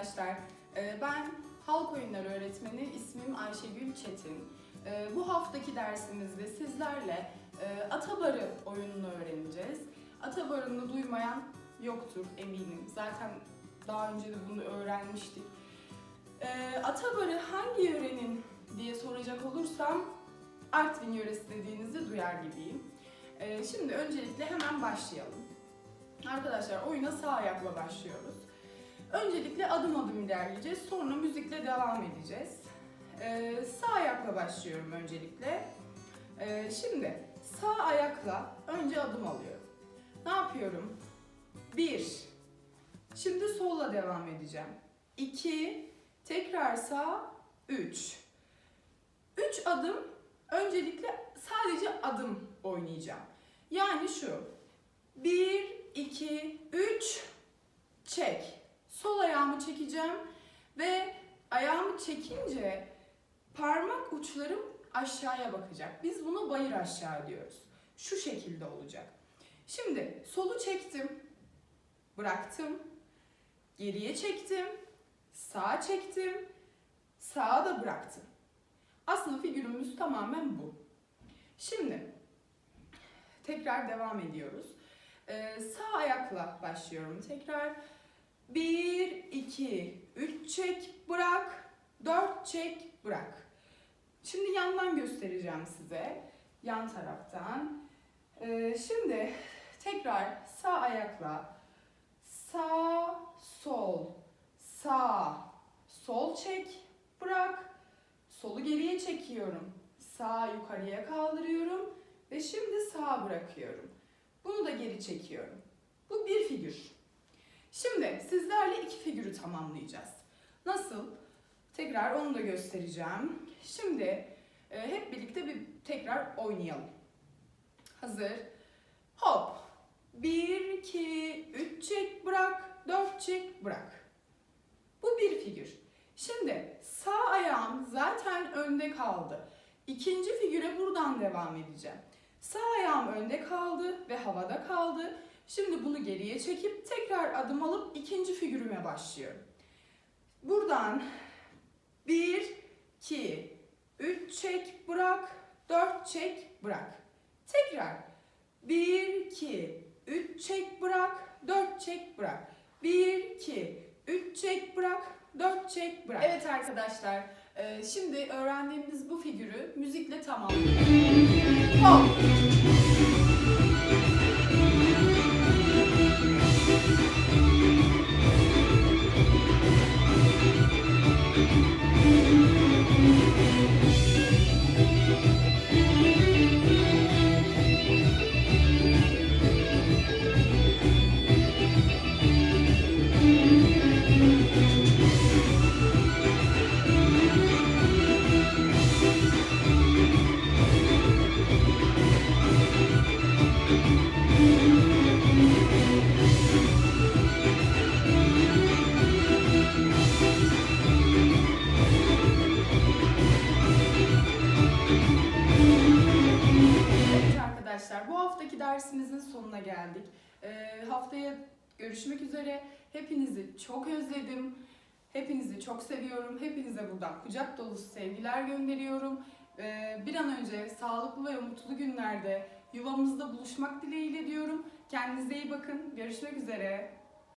arkadaşlar. Ee, Ben halk oyunları öğretmeni, ismim Ayşegül Çetin. Ee, Bu haftaki dersimizde sizlerle e, Atabarı oyununu öğreneceğiz. Atabarı'nı duymayan yoktur eminim. Zaten daha önce de bunu öğrenmiştik. Ee, Atabarı hangi yörenin diye soracak olursam Artvin yöresi dediğinizde duyar gibiyim. Şimdi öncelikle hemen başlayalım. Arkadaşlar oyuna sağ ayakla başlıyoruz. Öncelikle adım adım ilerleyeceğiz. Sonra müzikle devam edeceğiz. Ee, sağ ayakla başlıyorum öncelikle. Ee, şimdi sağ ayakla önce adım alıyorum. Ne yapıyorum? Bir. Şimdi solla devam edeceğim. İki. Tekrar sağ. Üç. Üç adım öncelikle sadece adım oynayacağım. Yani şu. Bir, iki, üç. Çek. Sol ayağımı çekeceğim ve ayağımı çekince parmak uçlarım aşağıya bakacak. Biz buna bayır aşağı diyoruz. Şu şekilde olacak. Şimdi solu çektim. Bıraktım. Geriye çektim. Sağa çektim. Sağa da bıraktım. Aslında figürümüz tamamen bu. Şimdi tekrar devam ediyoruz. Ee, sağ ayakla başlıyorum tekrar. 1, 2, 3 çek, bırak. 4 çek, bırak. Şimdi yandan göstereceğim size. Yan taraftan. Ee, şimdi tekrar sağ ayakla sağ, sol, sağ, sol çek, bırak. Solu geriye çekiyorum. Sağ yukarıya kaldırıyorum ve şimdi sağa bırakıyorum. Bunu da geri çekiyorum. Bu bir figür. Şimdi sizlerle iki figürü tamamlayacağız. Nasıl? Tekrar onu da göstereceğim. Şimdi e, hep birlikte bir tekrar oynayalım. Hazır. Hop. 1, 2, 3 çek bırak, 4 çek bırak. Bu bir figür. Şimdi sağ ayağım zaten önde kaldı. İkinci figüre buradan devam edeceğim. Sağ ayağım önde kaldı ve havada kaldı. Şimdi bunu geriye çekip tekrar adım alıp ikinci figürüme başlıyorum. Buradan 1, 2, 3 çek bırak, 4 çek bırak. Tekrar 1, 2, 3 çek bırak, 4 çek bırak. 1, 2, 3 çek bırak, 4 çek bırak. Evet arkadaşlar, şimdi öğrendiğimiz bu figürü müzikle tamamlayalım. Hop! Arkadaşlar bu haftaki dersimizin sonuna geldik. Ee, haftaya görüşmek üzere. Hepinizi çok özledim. Hepinizi çok seviyorum. Hepinize buradan kucak dolusu sevgiler gönderiyorum. Ee, bir an önce sağlıklı ve mutlu günlerde yuvamızda buluşmak dileğiyle diyorum. Kendinize iyi bakın. Görüşmek üzere.